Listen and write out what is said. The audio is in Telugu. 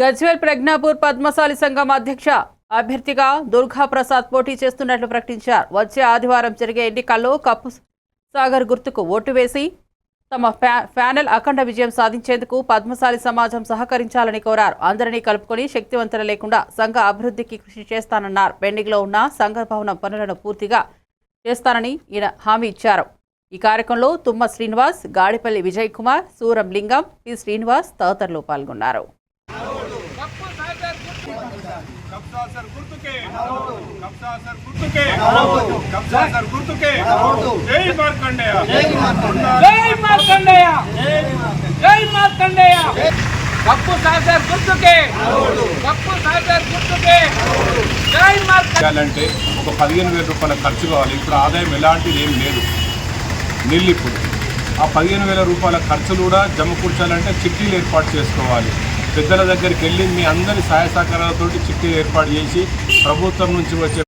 గజ్వేల్ ప్రజ్ఞాపూర్ పద్మశాలి సంఘం అధ్యక్ష అభ్యర్థిగా దుర్గా ప్రసాద్ పోటీ చేస్తున్నట్లు ప్రకటించారు. వచ్చే ఆదివారం జరిగే ఎన్నికల్లో కప్పు సాగర్ గుర్తుకు ఓటు వేసి తమ ప్యా- ప్యానెల్ అఖండ విజయం సాధించేందుకు పద్మశాలి సమాజం సహకరించాలని కోరారు. అందరినీ కలుపుకొని శక్తివంతులు లేకుండా సంఘ అభివృద్ధికి కృషి చేస్తానన్నారు. పెండింగ్లో ఉన్న సంఘ భవనం పనులను పూర్తిగా చేస్తానని ఈయన హామీ ఇచ్చారు. ఈ కార్యక్రమంలో తుమ్మ శ్రీనివాస్ గాడిపల్లి విజయ్ కుమార్ సూరం లింగం పి శ్రీనివాస్ తదితరులు పాల్గొన్నారు. కబ్జా సర్ గుర్తుకే కబ్జా సర్ గుర్తుకే కబ్జా సర్ గుర్తుకే జై మార్కండేయ జై మార్కండేయ జై మార్కండేయ కప్పు సాగర్ గుర్తుకే కప్పు సాగర్ గుర్తుకే జై మార్కండేయ చేయాలంటే ఒక పదిహేను వేల రూపాయల ఖర్చు కావాలి. ఇప్పుడు ఆదాయం ఎలాంటిది ఏం లేదు. నీళ్ళు ఇప్పుడు ఆ పదిహేను వేల రూపాయల ఖర్చులు కూడా జమ కూర్చాలంటే చిట్టీలు ఏర్పాటు చేసుకోవాలి. పెద్దల దగ్గరికి వెళ్ళి మీ అందరి సహాయ సహకారాలతోటి చిట్టీలు ఏర్పాటు చేసి ప్రభుత్వం నుంచి వచ్చే